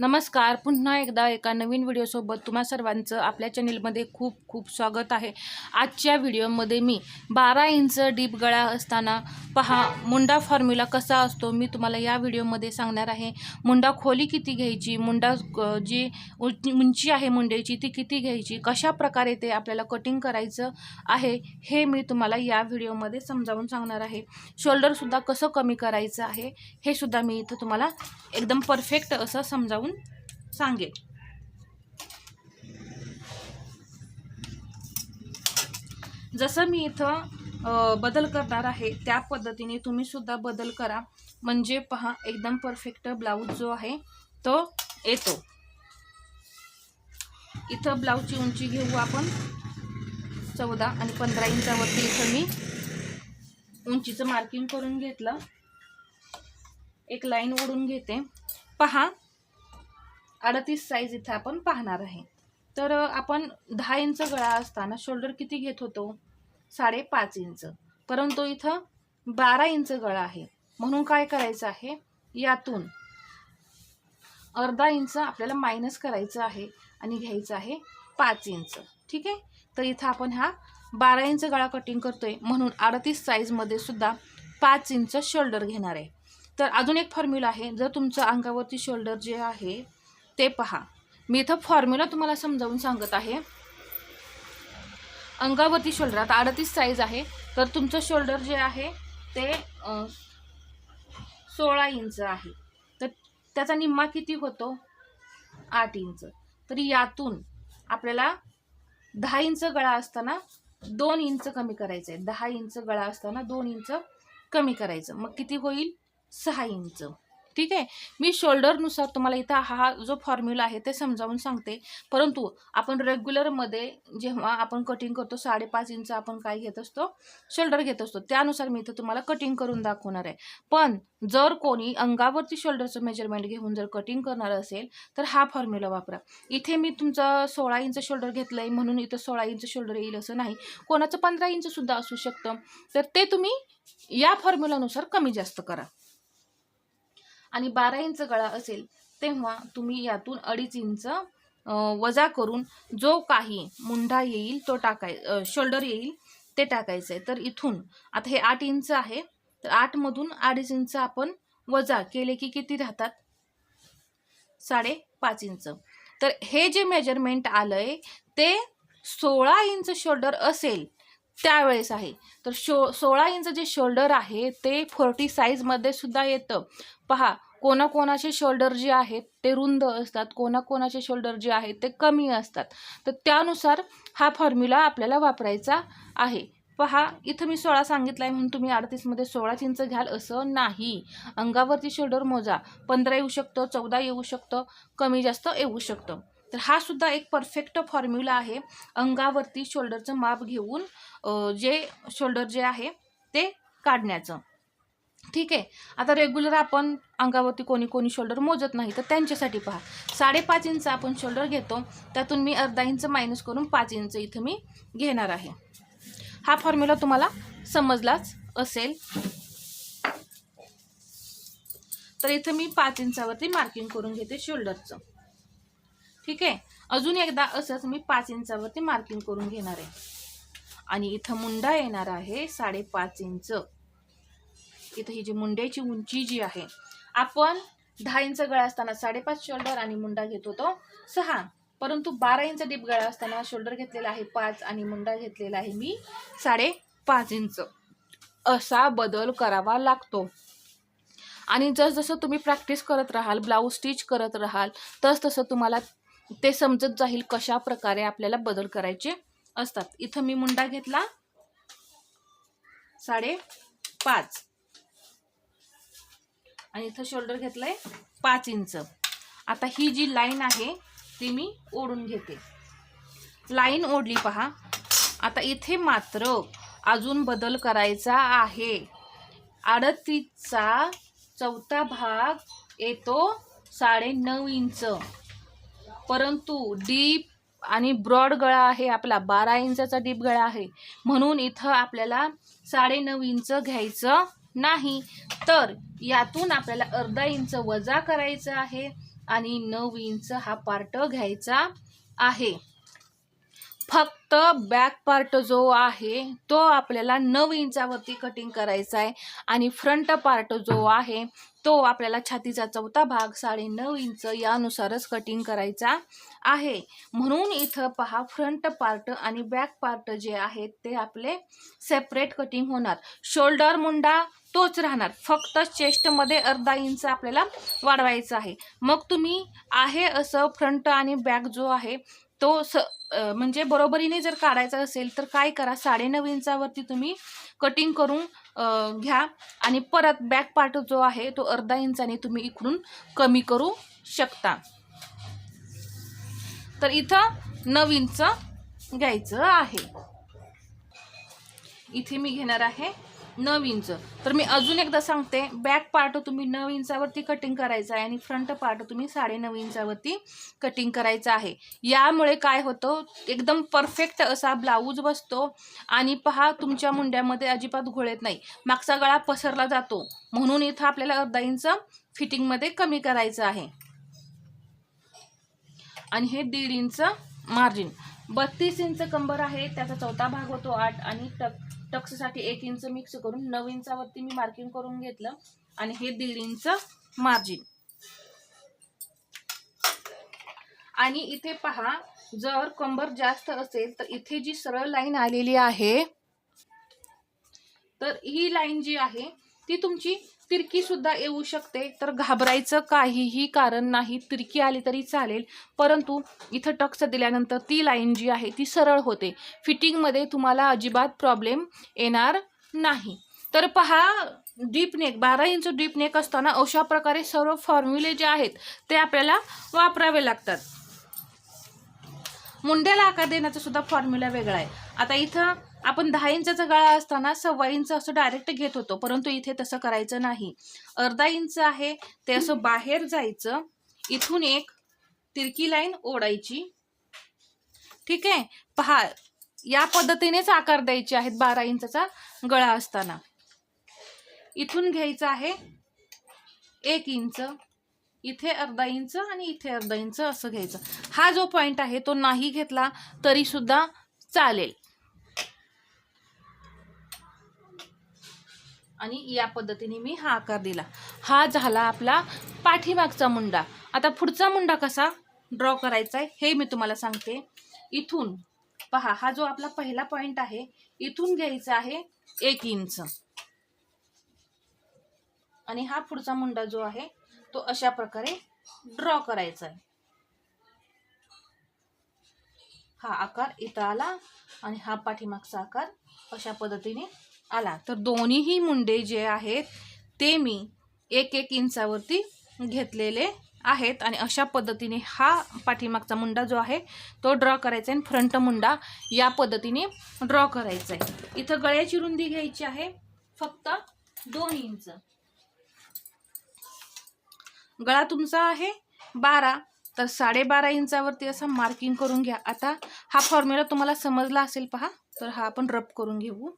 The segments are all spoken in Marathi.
नमस्कार. पुन्हा एकदा एका नवीन व्हिडिओसोबत तुम्हा सर्वांचं आपल्या चॅनेलमध्ये खूप खूप स्वागत आहे. आजच्या व्हिडिओमध्ये मी बारा इंच डीप गळा असताना पहा मुंडा फॉर्म्युला कसा असतो मी तुम्हाला या व्हिडिओमध्ये सांगणार आहे. मुंडा खोली किती घ्यायची? मुंडा जी उंची उंची आहे मुंड्याची ती किती घ्यायची? कशा प्रकारे ते आपल्याला कटिंग करायचं आहे हे मी तुम्हाला या व्हिडिओमध्ये समजावून सांगणार आहे. शोल्डरसुद्धा कसं कमी करायचं आहे हे सुद्धा मी इथं तुम्हाला एकदम परफेक्ट असं समजावून सांगेल जसं मी इथं बदल करणार आहे त्या पद्धतीने तुम्ही सुद्धा बदल करा. म्हणजे पहा एकदम परफेक्ट ब्लाऊज जो आहे तो येतो. इथं ब्लाऊजची उंची घेऊ आपण. चौदा आणि पंधरा इंचावरती इथं मी उंचीचं मार्किंग करून घेतलं. एक लाईन ओढून घेते. पहा अडतीस साईज इथं आपण पाहणार आहे. तर आपण दहा इंच गळा असताना शोल्डर किती घेत होतो? साडेपाच इंच परंतु इथं बारा इंच गळा आहे. म्हणून काय करायचं आहे? यातून अर्धा इंच आपल्याला मायनस करायचं आहे आणि घ्यायचं आहे पाच इंच ठीक आहे? तर इथं आपण हा बारा इंच गळा कटिंग करतोय. म्हणून अडतीस साईजमध्ये सुद्धा पाच इंच शोल्डर घेणार आहे. तर अजून एक फॉर्म्युला आहे. जर तुमचं अंगावरती शोल्डर जे आहे ते पहा. मी इथं फॉर्म्युला तुम्हाला समजावून सांगत आहे. अंगावरती शोल्डरात अडतीस साईज आहे. तर तुमचं शोल्डर जे आहे ते सोळा इंच आहे. तर त्याचा निम्मा किती होतो? आठ इंच. तर यातून आपल्याला दहा इंच गळा असताना दोन इंच कमी करायचं आहे दहा इंच गळा असताना दोन इंच कमी करायचं. मग किती होईल? सहा इंच. ठीक आहे? मी शोल्डरनुसार तुम्हाला इथं हा जो फॉर्म्युला आहे ते समजावून सांगते. परंतु आपण रेग्युलरमध्ये जेव्हा आपण कटिंग करतो साडेपाच इंच आपण काय घेत असतो? शोल्डर घेत असतो. त्यानुसार मी इथं तुम्हाला कटिंग करून दाखवणार आहे. पण जर कोणी अंगावरती शोल्डरचं मेजरमेंट घेऊन जर कटिंग करणार असेल तर हा फॉर्म्युला वापरा. इथे मी तुमचं सोळा इंच शोल्डर घेतलं आहे म्हणून इथं सोळा इंच शोल्डर येईल असं नाही. कोणाचं पंधरा इंचसुद्धा असू शकतं. तर ते तुम्ही या फॉर्म्युलानुसार कमी जास्त करा. आणि बारा इंच गळा असेल तेव्हा तुम्ही यातून अडीच इंच वजा करून जो काही मुंढा येईल तो टाकाय शोल्डर येईल ते टाकायचं आहे तर इथून आता हे आठ इंच आहे तर आठमधून अडीच इंच आपण वजा केले की किती राहतात? साडेपाच इंच. तर हे जे मेजरमेंट आलंय ते सोळा इंच शोल्डर असेल त्यावेळेस आहे. तर शो सोळा इंच जे शोल्डर आहे ते फोर्टी साईजमध्ये सुद्धा येतं. पहा कोणाकोणाचे शोल्डर जे आहेत ते रुंद असतात. कोणाकोणाचे शोल्डर जे आहेत ते कमी असतात. तर त्यानुसार हा फॉर्म्युला आपल्याला वापरायचा आहे. पहा इथं मी सोळा सांगितला आहे म्हणून तुम्ही अडतीसमध्ये सोळाच इंच घ्याल असं नाही. अंगावरती शोल्डर मोजा. पंधरा येऊ शकतं चौदा येऊ शकतं कमी जास्त येऊ शकतं. तर हा सुद्धा एक परफेक्ट फॉर्म्युला आहे. अंगावरती शोल्डरचं माप घेऊन जे शोल्डर जे आहे ते काढण्याचं. ठीक आहे? आता रेग्युलर आपण अंगावरती कोणी कोणी शोल्डर मोजत नाही तर त्यांच्यासाठी पहा. साडेपाच इंच आपण शोल्डर घेतो त्यातून मी अर्धा इंच मायनस करून पाच इंच इथं मी घेणार आहे. हा फॉर्म्युला तुम्हाला समजलाच असेल. तर इथं मी पाच इंचावरती मार्किंग करून घेते शोल्डरचं ठीक आहे? अजून एकदा असंच मी पाच इंचावरती मार्किंग करून घेणार आहे. आणि इथं मुंडा येणार आहे साडेपाच इंच. इथं ही जी मुंड्याची उंची जी आहे आपण दहा इंच गळा असताना साडेपाच शोल्डर आणि मुंडा घेत होतो सहा. परंतु बारा इंच डीप गळा असताना शोल्डर घेतलेला आहे पाच आणि मुंडा घेतलेला आहे मी साडेपाच इंच. असा बदल करावा लागतो. आणि जसजसं तुम्ही प्रॅक्टिस करत राहाल ब्लाऊज स्टिच करत राहाल तस तसं तुम्हाला ते समजत जाईल कशा प्रकारे आपल्याला बदल करायचे असतात. इथं मी मुंडा घेतला. साडे पाच. आणि इथं शोल्डर घेतलंय पाच इंच. आता ही जी लाईन आहे ती मी ओढून घेते. लाईन ओढली पहा. आता इथे मात्र अजून बदल करायचा आहे. अडतीसचा चौथा भाग येतो साडे नऊ इंच. परंतु डीप आणि ब्रॉड गळा आहे आपला बारा इंचाचा डीप गळा आहे. म्हणून इथं आपल्याला साडे नऊ इंच घ्यायचं नाही. तर यातून आपल्याला अर्धा इंच वजा करायचं आहे आणि नऊ इंच हा पार्ट घ्यायचा आहे. फक्त बॅक पार्ट जो आहे तो आपल्याला नऊ इंचावरती कटिंग करायचा आहे. आणि फ्रंट पार्ट जो आहे तो आपल्याला छातीचा चौथा भाग साडे नऊ इंच यानुसारच कटिंग करायचा आहे. म्हणून इथं पहा फ्रंट पार्ट आणि बॅक पार्ट जे आहेत ते आपले सेपरेट कटिंग होणार. शोल्डर मुंडा तोच राहणार. फक्त चेस्टमध्ये अर्धा इंच आपल्याला वाढवायचा आहे. मग तुम्ही आहे असं फ्रंट आणि बॅक जो आहे तो स म्हणजे बरोबरीने जर काढायचा असेल तर काय करा? साडेनऊ इंचावरती तुम्ही कटिंग करून घ्या. आणि परत बॅक पार्ट जो आहे तो अर्धा इंचाने तुम्ही इकडून कमी करू शकता. तर इथं नऊ इंच घ्यायचं आहे. इथे मी घेणार आहे नऊ इंच तर मी अजून एकदा सांगते बॅक पार्ट तुम्ही नऊ इंचावरती कटिंग करायचं आहे आणि फ्रंट पार्ट तुम्ही साडेनव इंचावरती कटिंग करायचं आहे. यामुळे काय होतं एकदम परफेक्ट असा ब्लाऊज बसतो आणि पहा तुमच्या मुंड्यामध्ये अजिबात घोळत नाही. मागचा गळा पसरला जातो. म्हणून इथं आपल्याला अर्धा इंच फिटिंगमध्ये कमी करायचं आहे. आणि हे दीड इंच मार्जिन बत्तीस इंच कंबर आहे त्याचा चौथा भाग होतो आठ आणि टक. टक्ससाठी एक इंच मिक्स करून नऊ इंचावरती मी मार्किंग करून घेतलं आणि हे दीड इंच मार्जिन आणि इथे पहा जर कंबर जास्त असेल तर इथे जी सरळ लाईन आलेली आहे तर ही लाईन जी आहे ती तुमची तिरकी सुद्धा येऊ शकते. तर घाबरायचं काहीही कारण नाही. तिरकी आली तरी चालेल. परंतु इथं टक्स दिल्यानंतर ती लाईन जी आहे ती सरळ होते. फिटिंगमध्ये तुम्हाला अजिबात प्रॉब्लेम येणार नाही. तर पहा डीप नेक बारा इंच डीप नेक असताना अशा प्रकारे सर्व फॉर्म्युले जे आहेत ते आपल्याला वापरावे लागतात. मुंड्याला आकार देण्याचा सुद्धा फॉर्म्युला वेगळा आहे. आता इथं आपण दहा इंचाचा गळा असताना सव्वा इंच असं डायरेक्ट घेत होतो परंतु इथे तसं करायचं नाही. अर्धा इंच आहे ते असं बाहेर जायचं. इथून एक तिरकी लाईन ओढायची. ठीक आहे? पहा या पद्धतीनेच आकार द्यायचे आहेत बारा इंचाचा गळा असताना. इथून घ्यायचं आहे एक इंच. इथे अर्धा इंच आणि इथे अर्धा इंच असं घ्यायचं. हा जो पॉईंट आहे तो नाही घेतला तरीसुद्धा चालेल. आणि या पद्धतीने मी हा आकार दिला. हा झाला आपला पाठीमागचा मुंडा. आता पुढचा मुंडा कसा ड्रॉ करायचा आहे हे मी तुम्हाला सांगते. इथून पहा हा जो आपला पहिला पॉइंट आहे इथून घ्यायचा आहे एक इंच. आणि हा पुढचा मुंडा जो आहे तो अशा प्रकारे ड्रॉ करायचा आहे हा आकार इथं आला आणि हा पाठीमागचा आकार अशा पद्धतीने आला. तर दोन्हीही मुंडे जे आहेत ते मी एक एक इंचावरती घेतलेले आहेत आणि अशा पद्धतीने हा पाठीमागचा मुंडा जो आहे तो ड्रॉ करायचा आहे आणि फ्रंट मुंडा या पद्धतीने ड्रॉ करायचा आहे. इथं गळ्याची रुंदी घ्यायची आहे फक्त दोन इंच. गळा तुमचा आहे बारा तर साडेबारा इंचावरती असं मार्किंग करून घ्या. आता हा फॉर्म्युला तुम्हाला समजला असेल पहा तर हा आपण रब करून घेऊ.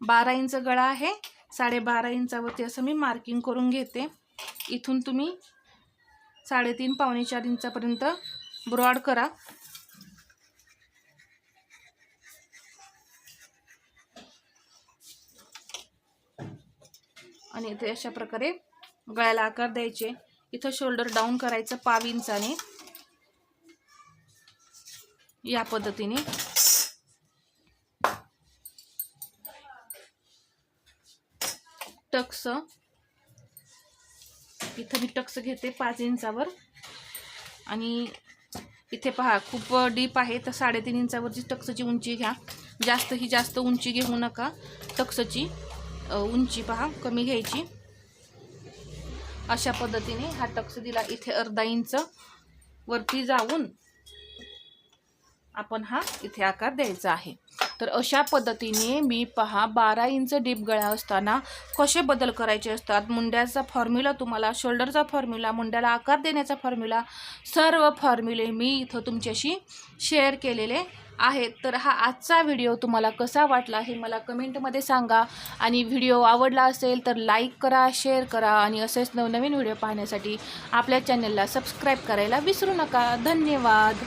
बारा इंच गळा आहे. साडेबारा इंचावरती असं मी मार्किंग करून घेते. इथून तुम्ही साडेतीन पावणे चार इंचापर्यंत ब्रॉड करा. आणि इथे अशा प्रकारे गळ्याला आकार द्यायचे. इथं शोल्डर डाऊन करायचं पाव इंचाने. या पद्धतीने. टक्स. इथं मी टक्स घेते पाच इंचावर. आणि इथे पहा खूप डीप आहे तर साडेतीन इंचावरची टक्सची उंची घ्या. जास्त ही जास्त उंची घेऊ नका. टक्सची उंची पहा कमी घ्यायची. अशा पद्धतीने हा टक्स दिला इथे अर्धा इंच वरती जाऊन आपण हा इथे आकार द्यायचा आहे. तर अशा पद्धतीने मी पहा बारा इंच डीप गळा असताना कसे बदल करायचे असतात? मुंड्याचा फॉर्म्युला तुम्हाला शोल्डरचा फॉर्म्युला मुंड्याला आकार देण्याचा फॉर्म्युला सर्व फॉर्म्युले मी इथं तुमच्याशी शेअर केलेले आहेत. तर हा आजचा व्हिडिओ तुम्हाला कसा वाटला हे मला कमेंटमध्ये सांगा. आणि व्हिडिओ आवडला असेल तर लाईक करा शेअर करा आणि असेच नवनवीन व्हिडिओ पाहण्यासाठी आपल्या चॅनलला सबस्क्राईब करायला विसरू नका. धन्यवाद!